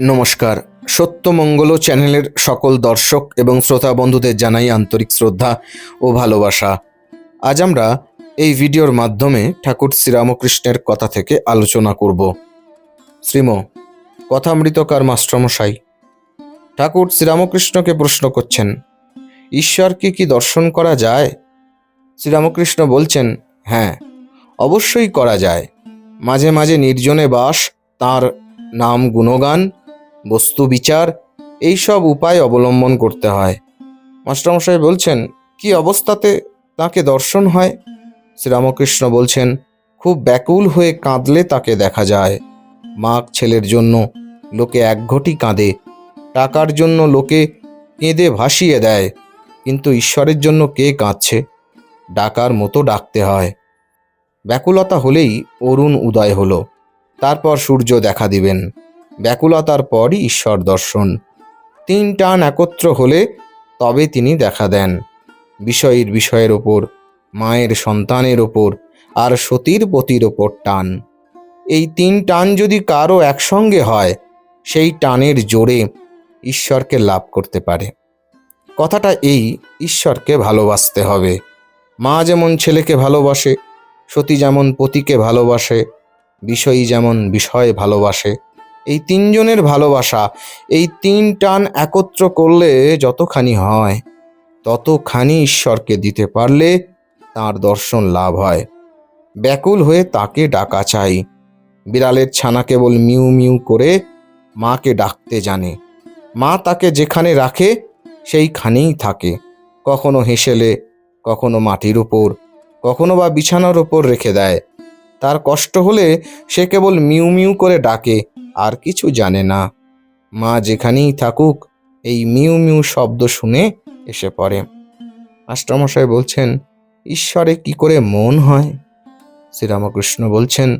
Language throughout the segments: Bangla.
নমস্কার। সত্যমঙ্গল চ্যানেলের সকল দর্শক এবং শ্রোতা বন্ধুদের জানাই আন্তরিক শ্রদ্ধা ও ভালোবাসা। আজ আমরা এই ভিডিওর মাধ্যমে ঠাকুর শ্রীরামকৃষ্ণের কথা থেকে আলোচনা করব। শ্রীম, কথামৃতকার মাস্টারমশাই ঠাকুর শ্রীরামকৃষ্ণকে প্রশ্ন করছেন ঈশ্বরকে কি দর্শন করা যায়? শ্রীরামকৃষ্ণ বলছেন হ্যাঁ অবশ্যই করা যায়। মাঝে মাঝে নির্জনে বাস, তার নাম গুণগান বস্তু বিচার এই সব উপায় অবলম্বন করতে হয়। মাস্টারমশাই বলছেন, কি অবস্থাতে তাকে দর্শন হয়? শ্রীরামকৃষ্ণ বলছেন, খুব ব্যাকুল হয়ে কাঁদলে তাকে দেখা যায়। মাক ছেলের জন্য লোকে একঘটি কাঁদে, টাকার জন্য লোকে কেঁদে ভাসিয়ে দেয়, কিন্তু ঈশ্বরের জন্য কে কাঁদছে? ডাকার মতো ডাকতে হয়। ব্যাকুলতা হলেই অরুণ উদয় হলো, তারপর সূর্য দেখা দিবেন। ব্যাকুলতার পরই ঈশ্বর দর্শন। তিন টান একত্র হলে তবে তিনি দেখা দেন। বিষয়ের বিষয়ের ওপর, মায়ের সন্তানের ওপর, আর সতীর পতির ওপর টান। এই তিন টান যদি কারও একসঙ্গে হয়, সেই টানের জোরে ঈশ্বরকে লাভ করতে পারে। কথাটা এই, ঈশ্বরকে ভালোবাসতে হবে। মা যেমন ছেলেকে ভালোবাসে, সতী যেমন পতিকে ভালোবাসে, বিষয়ী যেমন বিষয় ভালোবাসে এই তিনজনের ভালোবাসা, এই তিন টান একত্র করলে যতখানি হয়, ততখানি ঈশ্বরকে দিতে পারলে তার দর্শন লাভ হয়। ব্যাকুল হয়ে তাকে ডাকা চাই। বিড়ালের ছানা কেবল মিউ মিউ করে মাকে ডাকতে জানে। মা তাকে যেখানে রাখে, সেইখানেই থাকে। কখনো হেসেলে, কখনো মাটির উপর, কখনো বা বিছানার উপর রেখে দেয়। তার কষ্ট হলে সে কেবল মিউ মিউ করে ডাকে। আর কিছু জানে না। মা যেখানেই থাকুক, এই মিউ মিউ শব্দ শুনে এসে পড়ে। মাস্টারমশাই বলছেন, ঈশ্বরে কি করে মন হয়? শ্রীরামকৃষ্ণ বলছেন,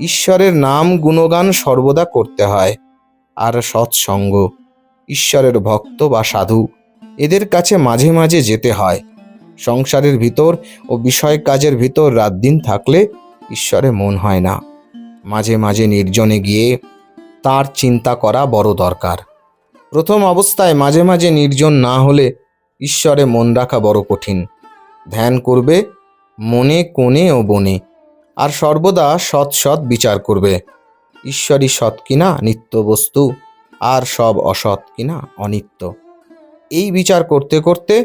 ঈশ্বরের নাম গুণগান সর্বদা করতে হয়। আর সৎসঙ্গ, ঈশ্বরের ভক্ত বা সাধু, এদের কাছে মাঝে মাঝে যেতে হয়। সংসারের ভিতর ও বিষয় কাজের ভিতর রাত দিন থাকলে ঈশ্বরে মন হয় না। মাঝে মাঝে নির্জনে গিয়ে তার চিন্তা করা বড় দরকার। প্রথম অবস্থায় মাঝে মাঝে নির্জন না হলে ঈশ্বরে মন রাখা বড় কঠিন। ধ্যান করবে, মনে, কোণে ও বনে। আর সর্বদা সৎ সৎ বিচার করবে। ঈশ্বরই সৎ কিনা নিত্য বস্তু, আর সব অসৎ কিনা অনিত্য। এই বিচার করতে করতে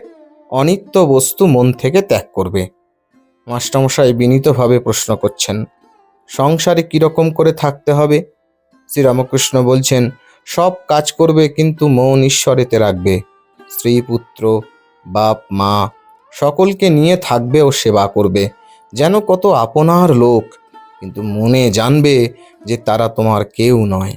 অনিত্য বস্তু মন থেকে ত্যাগ করবে। মাস্টারমশাই বিনীতভাবে প্রশ্ন করছেন, সংসারে কীরকম করে থাকতে হবে? শ্রীরামকৃষ্ণ বলছেন, সব কাজ করবে কিন্তু মন ঈশ্বরেতে রাখবে। স্ত্রী পুত্র বাপ, মা, সকলকে নিয়ে থাকবে ও সেবা করবে। যেন কত আপনার লোক, কিন্তু মনে জানবে যে তারা তোমার কেউ নয়।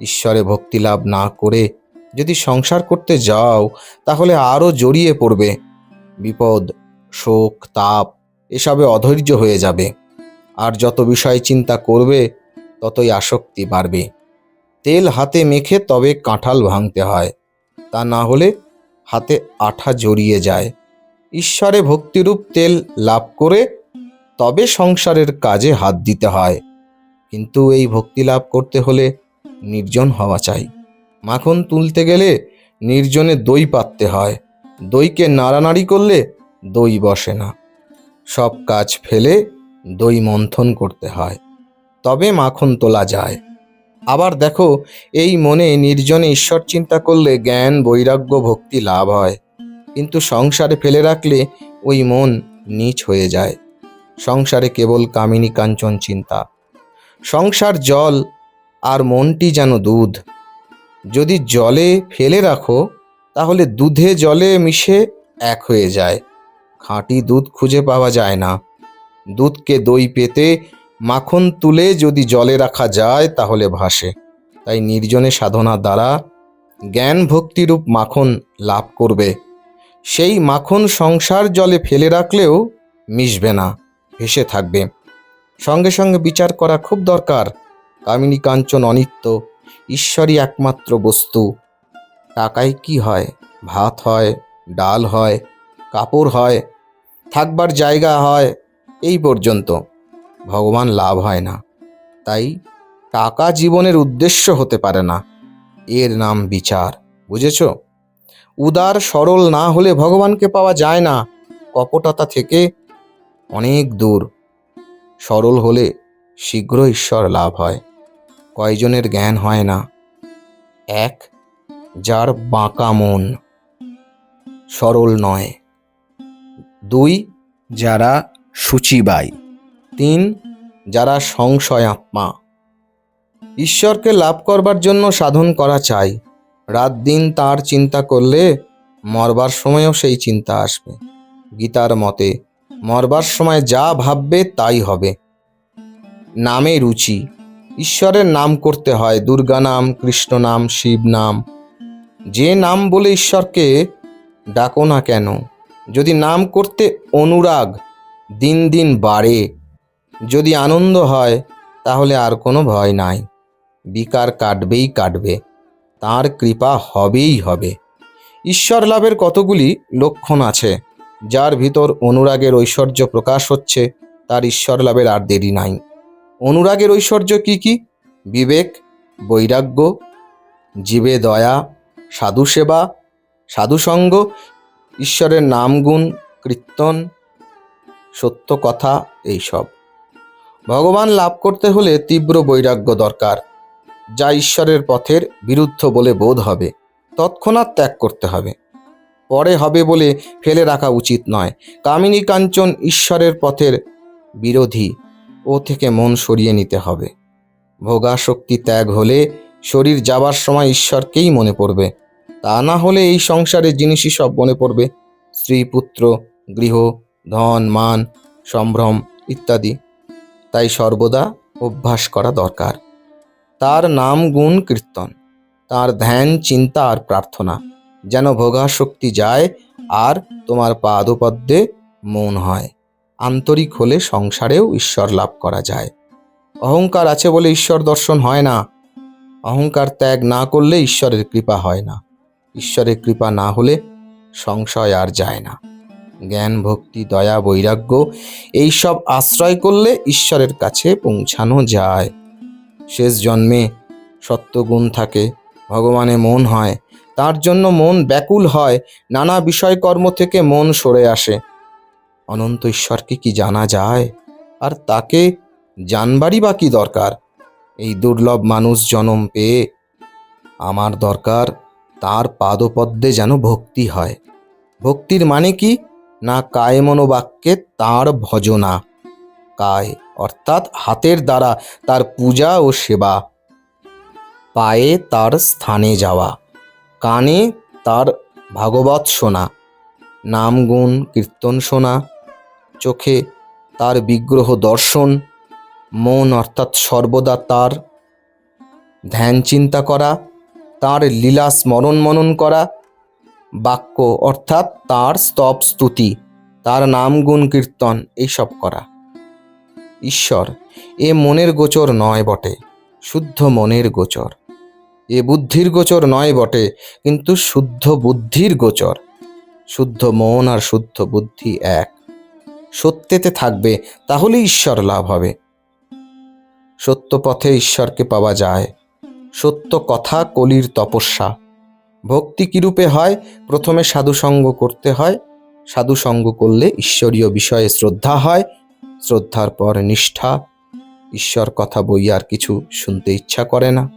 ঈশ্বরে ভক্তি লাভ না করে যদি সংসার করতে যাও, তাহলে আরও জড়িয়ে পড়বে। বিপদ, শোক, তাপ, এসবে অধৈর্য হয়ে যাবে। আর যত বিষয় চিন্তা করবে ততই আসক্তি বাড়বে। তেল হাতে মেখে তবে কাঁঠাল ভাঙতে হয়। তা না হলে হাতে আঠা জড়িয়ে যায়। ঈশ্বরে ভক্তিরূপ তেল লাভ করে তবে সংসারের কাজে হাত দিতে হয়। কিন্তু এই ভক্তি লাভ করতে হলে নির্জন হওয়া চাই। মাখন তুলতে গেলে নির্জনে দই পাততে হয়। দইকে নাড়ানাড়ি করলে দই বসে না। সব কাজ ফেলে দই মন্থন করতে হয়। তবে মাখন তোলা যায়। আবার দেখো, এই মনে নির্জনে ঈশ্বর চিন্তা করলে জ্ঞান, বৈরাগ্য, ভক্তি লাভ হয়। কিন্তু সংসারে ফেলে রাখলে ওই মন নীচ হয়ে যায়। সংসারে কেবল কামিনী কাঞ্চন চিন্তা। সংসার জল আর মনটি যেন দুধ। যদি জলে ফেলে রাখো, তাহলে দুধে জলে মিশে এক হয়ে যায়। খাঁটি দুধ খুঁজে পাওয়া যায় না। দুধকে দই পেতে মাখন তুলে যদি জলে রাখা যায়, তাহলে ভাসে। তাই নির্জনে সাধনা দ্বারা জ্ঞান ভক্তিরূপ মাখন লাভ করবে। সেই মাখন সংসার জলে ফেলে রাখলেও মিশবে না, ভেসে থাকবে। সঙ্গে সঙ্গে বিচার করা খুব দরকার। কামিনী কাঞ্চন অনিত্য, ঈশ্বরই একমাত্র বস্তু। টাকায় কি হয়? ভাত হয়, ডাল হয়, কাপড় হয়, থাকবার জায়গা হয়, এই পর্যন্ত। ভগবান লাভ হয় না। তাই টাকা জীবনের উদ্দেশ্য হতে পারে না। এর নাম বিচার, বুঝেছ? উদার সরল না হলে ভগবানকে পাওয়া যায় না। কপটতা থেকে অনেক দূর। সরল হলে শীঘ্র ঈশ্বর লাভ হয়। কয়জনের জ্ঞান হয় না? এক, যার বাঁকা মন। সরল নয়। দুই, যারা সূচিবাই তিন, যারা সংশয় আত্মা। ঈশ্বরকে লাভ করবার জন্য সাধন করা চাই। রাত দিন তার চিন্তা করলে মরবার সময়ও সেই চিন্তা আসবে। গীতার মতে, মরবার সময় যা ভাববে তাই হবে। নামে রুচি, ঈশ্বরের নাম করতে হয়, দুর্গা নাম, কৃষ্ণ নাম, শিব নাম। যে নাম বলে ঈশ্বরকে ডাকো না কেন, যদি নাম করতে অনুরাগ দিন দিন বাড়ে যদি আনন্দ হয়, তাহলে আর কোনো ভয় নাই। বিকার কাটবেই কাটবে, তার কৃপা হবেই হবে। ঈশ্বর লাভের কতগুলি লক্ষণ আছে, যার ভিতর অনুরাগের ঐশ্বর্য প্রকাশ হচ্ছে, তার ঈশ্বর লাভের আর দেরি নাই। অনুরাগের ঐশ্বর্য কি কি? বিবেক, বৈরাগ্য, জীবে দয়া সাধু সেবা সাধুসঙ্গ, ঈশ্বরের নাম গুণ কীর্তন সত্য কথা এইসব। ভগবান লাভ করতে হলে তীব্র বৈরাগ্য দরকার। যা ঈশ্বরের পথের বিরুদ্ধ বলে বোধ হবে, তৎক্ষণাৎ ত্যাগ করতে হবে। পরে হবে বলে ফেলে রাখা উচিত নয়। কামিনী কাঞ্চন ঈশ্বরের পথের বিরোধী, ও থেকে মন সরিয়ে নিতে হবে। ভোগাশক্তি ত্যাগ হলে শরীর যাবার সময় ঈশ্বরকেই মনে পড়বে। তা না হলে এই সংসারের জিনিসই সব মনে পড়বে। স্ত্রী, পুত্র, গৃহ, ধন, মান, সম্ভ্রম ইত্যাদি। তাই সর্বদা অভ্যাস করা দরকার। তার নাম গুণ কীর্তন। তার ধ্যান, চিন্তা আর প্রার্থনা। যেন ভোগাশক্তি যায় আর তোমার পাদপদ্মে মন হয়। আন্তরিক হলে সংসারেও ঈশ্বর লাভ করা যায়। অহংকার আছে বলে ঈশ্বর দর্শন হয় না। অহংকার ত্যাগ না করলে ঈশ্বরের কৃপা হয় না। ঈশ্বরের কৃপা না হলে সংশয় আর যায় না। জ্ঞান, ভক্তি, দয়া, বৈরাগ্য, এইসব আশ্রয় করলে ঈশ্বরের কাছে পৌঁছানো যায়। শেষ জন্মে সত্যগুণ থাকে, ভগবানে মন হয়, তার জন্য মন ব্যাকুল হয়, নানা বিষয়কর্ম থেকে মন সরে আসে। অনন্ত ঈশ্বরকে কি জানা যায়? আর তাকে জানবারই বা কি দরকার? এই দুর্লভ মানুষ জনম পেয়ে আমার দরকার তার পাদপদ্মে যেন ভক্তি হয়। ভক্তির মানে কি? না কায় মনোবাক্যে তাঁর ভজনা। কায় অর্থাৎ হাতের দ্বারা তার পূজা ও সেবা। পায়ে তার স্থানে যাওয়া। কানে তার ভাগবত শোনা। নাম গুণ কীর্তন শোনা। চোখে তার বিগ্রহ দর্শন। মন অর্থাৎ সর্বদা তার। ধ্যান চিন্তা করা। তার লীলা স্মরণ মনন করা। বাক্য অর্থাৎ তার স্তব স্তুতি, তার নাম গুণ কীর্তন এইসব করা। ঈশ্বর, এ মনের গোচর নয় বটে, শুদ্ধ মনের গোচর। এ বুদ্ধির গোচর নয় বটে, কিন্তু শুদ্ধ বুদ্ধির গোচর। শুদ্ধ মন আর শুদ্ধ বুদ্ধি এক। সত্যেতে থাকবে তাহলে ঈশ্বর লাভ হবে। সত্য পথে ঈশ্বরকে পাওয়া যায়। সত্য কথা কলির তপস্যা। ভক্তি কিরূপে হয়? প্রথমে সাধুসঙ্গ করতে হয়। সাধুসঙ্গ করলে ঈশ্বরীয় বিষয়ে শ্রদ্ধা হয়। শ্রদ্ধার পর নিষ্ঠা। ঈশ্বর কথা বই আর কিছু শুনতে ইচ্ছা করে না।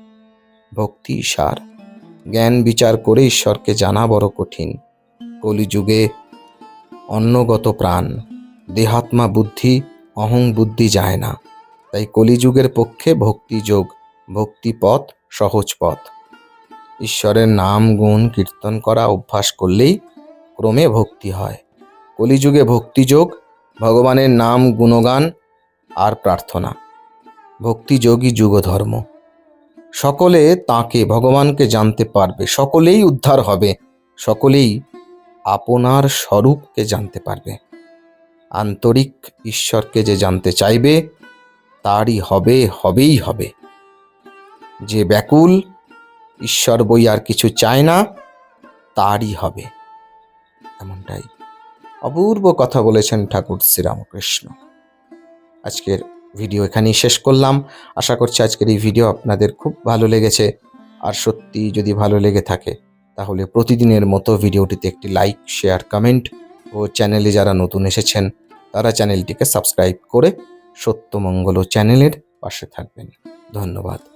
ভক্তি সার। জ্ঞান বিচার করে ঈশ্বরকে জানা বড় কঠিন। কলিযুগে অন্নগত প্রাণ। দেহাত্মা বুদ্ধি, অহং বুদ্ধি যায় না। তাই কলিযুগের পক্ষে ভক্তিযোগ ভক্তিপথ সহজ পথ। ঈশ্বরের নাম, গুণ, কীর্তন করা, অভ্যাস করলেই ক্রমে ভক্তি হয়। কলিযুগে ভক্তিযোগ, ভগবানের নাম, গুণগান আর প্রার্থনা। ভক্তিযোগী যুগধর্ম। সকলে তাকে, ভগবানকে জানতে পারবে, সকলেই উদ্ধার হবে, সকলেই আপনার স্বরূপকে জানতে পারবে। আন্তরিক ঈশ্বরকে যে জানতে চাইবে, তারই হবে, হবেই হবে। যে ব্যাকুল ঈশ্বর বই আর কিছু চায় না, তারই হবে। এমনটাই অপূর্ব কথা বলেছেন ঠাকুর শ্রীরামকৃষ্ণ। আজকের ভিডিও এখানেই শেষ করলাম। আশা করছি আজকের এই ভিডিও আপনাদের খুব ভালো লেগেছে। আর সত্যি যদি ভালো লেগে থাকে, তাহলে প্রতিদিনের মতো ভিডিওটিতে একটি লাইক, শেয়ার, কমেন্ট ও চ্যানেলে যারা নতুন এসেছেন, তারা চ্যানেলটিকে সাবস্ক্রাইব করে সত্যমঙ্গল চ্যানেলের পাশে থাকবেন। ধন্যবাদ।